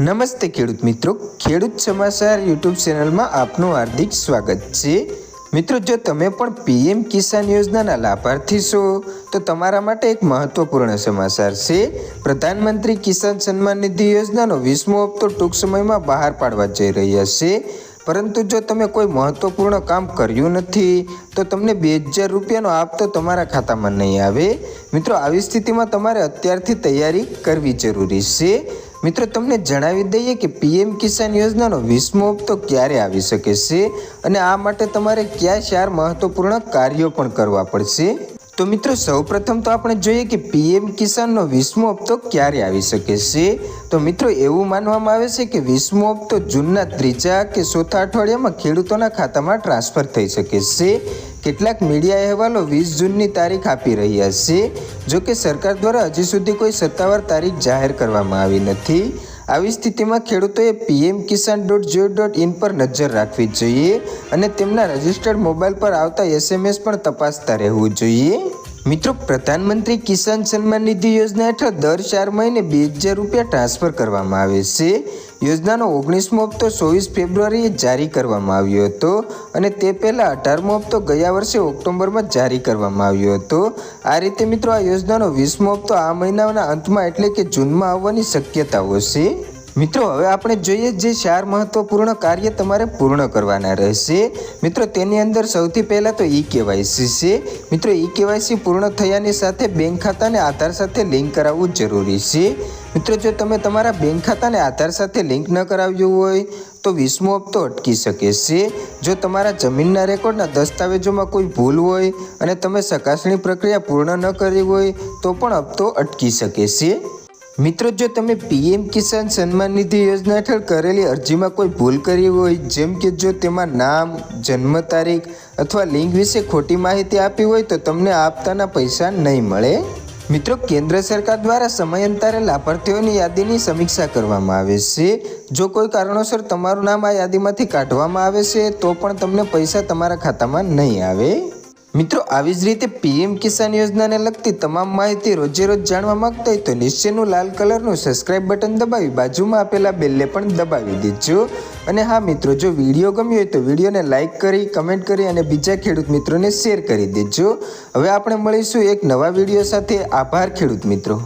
નમસ્તે ખેડૂત મિત્રો. ખેડૂત સમાચાર યુટ્યુબ ચેનલમાં આપનું હાર્દિક સ્વાગત છે. મિત્રો, જો તમે પણ પીએમ કિસાન યોજનાના લાભાર્થી છો, તો તમારા માટે એક મહત્વપૂર્ણ સમાચાર છે. પ્રધાનમંત્રી કિસાન સન્માન નિધિ યોજનાનો વીસમો હપ્તો ટૂંક સમયમાં બહાર પાડવા જઈ રહ્યા છે. પરંતુ જો તમે કોઈ મહત્વપૂર્ણ કામ કર્યું નથી, તો તમને બે હજાર રૂપિયાનો આપતો તમારા ખાતામાં નહીં આવે. મિત્રો, આવી સ્થિતિમાં તમારે અત્યારથી તૈયારી કરવી જરૂરી છે. મિત્રો, તમને જણાવી દઈએ કે પીએમ કિસાન યોજનાનો વીસમો હપ્તો ક્યારે આવી શકે છે અને આ માટે તમારે કયા ચાર મહત્વપૂર્ણ કાર્યો પણ કરવા પડશે? તો મિત્રો, સૌપ્રથમ તો આપણે જોઈએ કે પીએમ કિસાનનો વીસમો હપ્તો ક્યારે આવી શકે છે? તો મિત્રો, એવું માનવામાં આવે છે કે વીસમો હપ્તો જૂનના ત્રીજા કે ચોથા અઠવાડિયામાં ખેડૂતોના ખાતામાં ટ્રાન્સફર થઈ શકે છે. કેટલાક મીડિયા અહેવાલો વીસ જૂનની તારીખ આપી રહ્યા છે, જો કે સરકાર દ્વારા હજી સુધી કોઈ સત્તાવાર તારીખ જાહેર કરવામાં આવી નથી. આવી સ્થિતિમાં ખેડૂતોએ PM Kisan dot G O dot in પર નજર રાખવી જોઈએ અને તેમના રજિસ્ટર્ડ મોબાઈલ પર આવતા એસએમએસ પણ તપાસતા રહેવું જોઈએ. મિત્રો, પ્રધાનમંત્રી કિસાન સન્માન નિધિ યોજના હેઠળ દર ચાર મહિને બે હજાર રૂપિયા ટ્રાન્સફર કરવામાં આવે છે. યોજનાનો ઓગણીસમો હપ્તો ચોવીસ ફેબ્રુઆરીએ જારી કરવામાં આવ્યો હતો અને તે પહેલાં અઢારમો હપ્તો ગયા વર્ષે ઓક્ટોબરમાં જારી કરવામાં આવ્યો હતો. આ રીતે મિત્રો આ યોજનાનો વીસમો હપ્તો આ મહિનાના અંતમાં એટલે કે જૂનમાં આવવાની શક્યતાઓ છે. મિત્રો, હવે આપણે જોઈએ જે ચાર મહત્વપૂર્ણ કાર્ય તમારે પૂર્ણ કરવાના રહેશે. મિત્રો, તેની અંદર સૌથી પહેલાં તો ઈ કેવાયસી છે. મિત્રો, ઈ કેવાયસી પૂર્ણ થયાની સાથે બેંક ખાતાને આધાર સાથે લિંક કરાવવું જરૂરી છે. મિત્રો, જો તમે તમારા બેંક ખાતાને આધાર સાથે લિંક ન કરાવ્યું હોય, તો વીસમો હપ્તો અટકી શકે છે. જો તમારા જમીનના રેકોર્ડના દસ્તાવેજોમાં કોઈ ભૂલ હોય અને તમે ચકાસણી પ્રક્રિયા પૂર્ણ ન કરી હોય, તો પણ હપ્તો અટકી શકે છે. મિત્રો, જો તમે પીએમ કિસાન સન્માન નિધિ યોજના હેઠળ કરેલી અરજીમાં કોઈ ભૂલ કરી હોય, જેમ કે જો તેમાં નામ, જન્મ તારીખ અથવા લિંક વિશે ખોટી માહિતી આપી હોય, તો તમને આપતાના પૈસા નહીં મળે. મિત્રો, કેન્દ્ર સરકાર દ્વારા સમયાંતરે લાભાર્થીઓની યાદીની સમીક્ષા કરવામાં આવે છે. જો કોઈ કારણોસર તમારું નામ આ યાદીમાંથી કાઢવામાં આવે છે, તો પણ તમને પૈસા તમારા ખાતામાં નહીં આવે. મિત્રો, આવી જ રીતે પીએમ કિસાન યોજનાને લગતી તમામ માહિતી રોજે રોજ જાણવા માંગતા હોય તો નિશ્ચયનું લાલ કલરનું સબસ્ક્રાઇબ બટન દબાવી બાજુમાં આપેલા બેલને પણ દબાવી દેજો. અને હા, મિત્રો, જો વીડિયો ગમ્યો હોય તો વિડીયોને લાઇક કરી કમેન્ટ કરી અને બીજા ખેડૂત મિત્રોને શેર કરી દેજો. હવે આપણે મળીશું એક નવા વીડિયો સાથે. આભાર ખેડૂત મિત્રો.